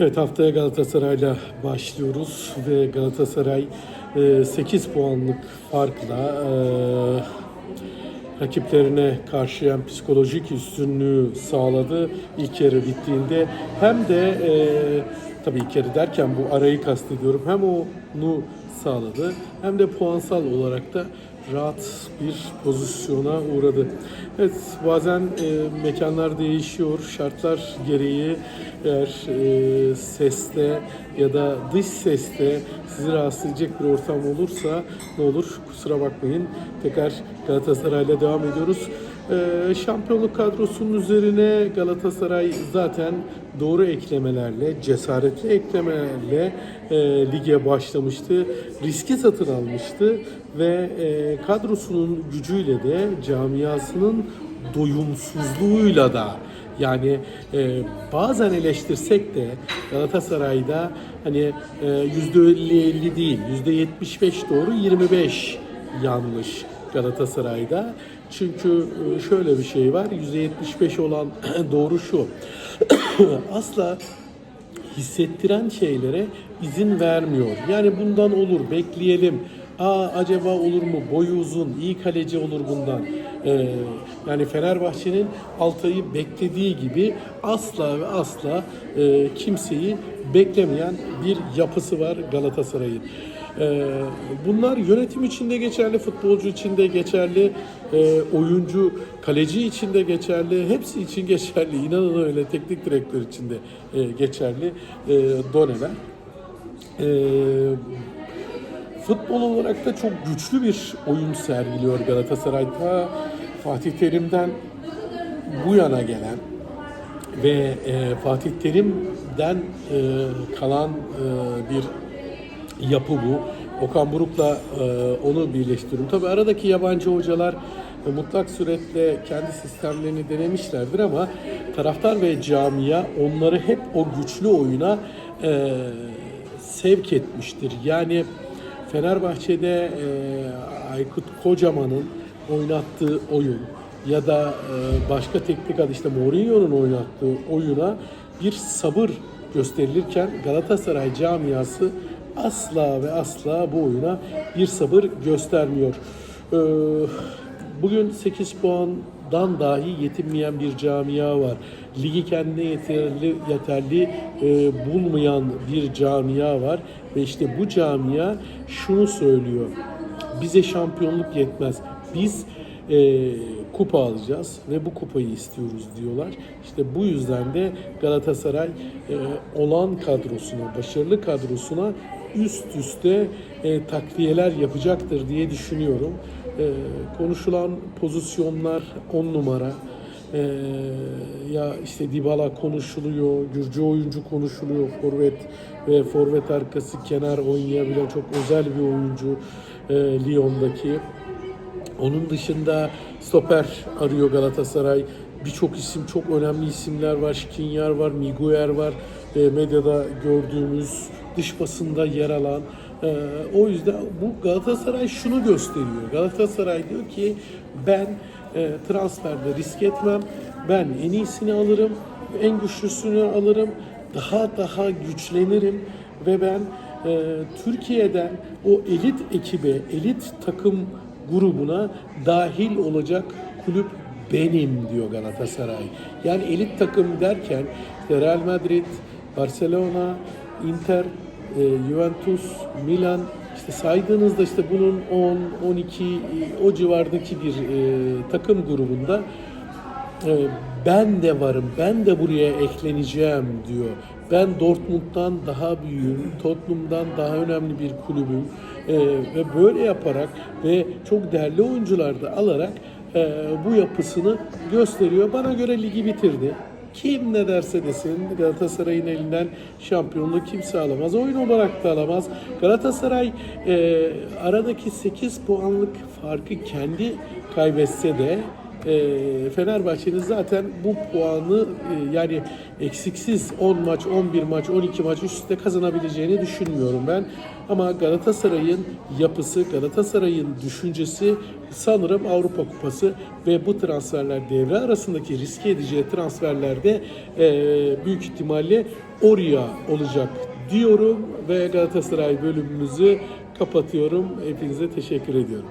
Evet haftaya Galatasaray'la başlıyoruz ve Galatasaray e, 8 puanlık farkla e, rakiplerine karşı hem psikolojik üstünlüğü sağladı ilk yarı bittiğinde hem de e, tabii ilk yarı derken bu arayı kastediyorum hem onu sağladı hem de puansal olarak da rahat bir pozisyona uğradı. Evet bazen e, mekanlar değişiyor, şartlar gereği eğer e, seste ya da dış seste sizi rahatsız edecek bir ortam olursa ne olur kusura bakmayın. Tekrar Galatasaray'la devam ediyoruz. E, şampiyonluk kadrosunun üzerine Galatasaray zaten doğru eklemelerle, cesaretli eklemelerle e, lige başlamıştı. Riski satın almıştı ve e, kadrosunun gücüyle de camiasının doyumsuzluğuyla da yani e, bazen eleştirsek de Galatasaray'da hani e, yüzde 50-50 değil, yüzde 75 doğru, 25 yanlış Galatasaray'da. Çünkü e, şöyle bir şey var, yüzde 75 olan doğru şu. Asla hissettiren şeylere izin vermiyor. Yani bundan olur, bekleyelim. Aa acaba olur mu? Boyu uzun, iyi kaleci olur bundan. Ee, yani Fenerbahçe'nin Altay'ı beklediği gibi asla ve asla e, kimseyi beklemeyen bir yapısı var Galatasaray'ın. Ee, bunlar yönetim içinde geçerli, futbolcu içinde geçerli, e, oyuncu, kaleci içinde geçerli, hepsi için geçerli. İnanın öyle teknik direktör içinde e, geçerli e, doneler. E, futbol olarak da çok güçlü bir oyun sergiliyor Galatasaray'da. Fatih Terim'den bu yana gelen ve e, Fatih Terim'den e, kalan e, bir yapı bu. Okan Buruk'la e, onu birleştiriyorum. Tabii aradaki yabancı hocalar e, mutlak suretle kendi sistemlerini denemişlerdir ama taraftar ve camia onları hep o güçlü oyuna e, sevk etmiştir. Yani Fenerbahçe'de e, Aykut Kocaman'ın oynattığı oyun ya da e, başka teknik adı işte Mourinho'nun oynattığı oyuna bir sabır gösterilirken Galatasaray camiası asla ve asla bu oyuna bir sabır göstermiyor. Ee, Bugün 8 puandan dahi yetinmeyen bir camia var. Ligi kendine yeterli yeterli e, bulmayan bir camia var ve işte bu camia şunu söylüyor. Bize şampiyonluk yetmez. Biz e, kupa alacağız ve bu kupayı istiyoruz diyorlar. İşte bu yüzden de Galatasaray e, olan kadrosuna, başarılı kadrosuna üst üste e, takviyeler yapacaktır diye düşünüyorum. E, konuşulan pozisyonlar 10 numara. E, ya işte Dybala konuşuluyor, Gürcü oyuncu konuşuluyor, forvet ve forvet arkası kenar oynayabilen çok özel bir oyuncu e, Lyon'daki. Onun dışında stoper arıyor Galatasaray. Birçok isim, çok önemli isimler var. Şkinyar var, Miguel var. E, medyada gördüğümüz, dış basında yer alan. E, o yüzden bu Galatasaray şunu gösteriyor. Galatasaray diyor ki ben e, transferde risk etmem. Ben en iyisini alırım, en güçlüsünü alırım. Daha daha güçlenirim ve ben e, Türkiye'den o elit ekibe, elit takım grubuna dahil olacak kulüp benim diyor Galatasaray. Yani elit takım derken Real Madrid, Barcelona, Inter, e, Juventus, Milan işte saydığınızda işte bunun 10, 12 e, o civardaki bir e, takım grubunda e, ben de varım, ben de buraya ekleneceğim diyor. Ben Dortmund'dan daha büyüğüm, Tottenham'dan daha önemli bir kulübüm E, ve böyle yaparak ve çok değerli oyuncular da alarak e, bu yapısını gösteriyor. Bana göre ligi bitirdi. Kim ne derse desin Galatasaray'ın elinden şampiyonluğu kimse alamaz. Oyun olarak da alamaz. Galatasaray e, aradaki 8 puanlık farkı kendi kaybetse de e, Fenerbahçe'nin zaten bu puanı e, yani eksiksiz 10 maç, 11 maç, 12 maç üst kazanabileceğini düşünmüyorum ben. Ama Galatasaray'ın yapısı, Galatasaray'ın düşüncesi sanırım Avrupa Kupası ve bu transferler devre arasındaki riske edeceği transferlerde e, büyük ihtimalle oraya olacak diyorum ve Galatasaray bölümümüzü kapatıyorum. Hepinize teşekkür ediyorum.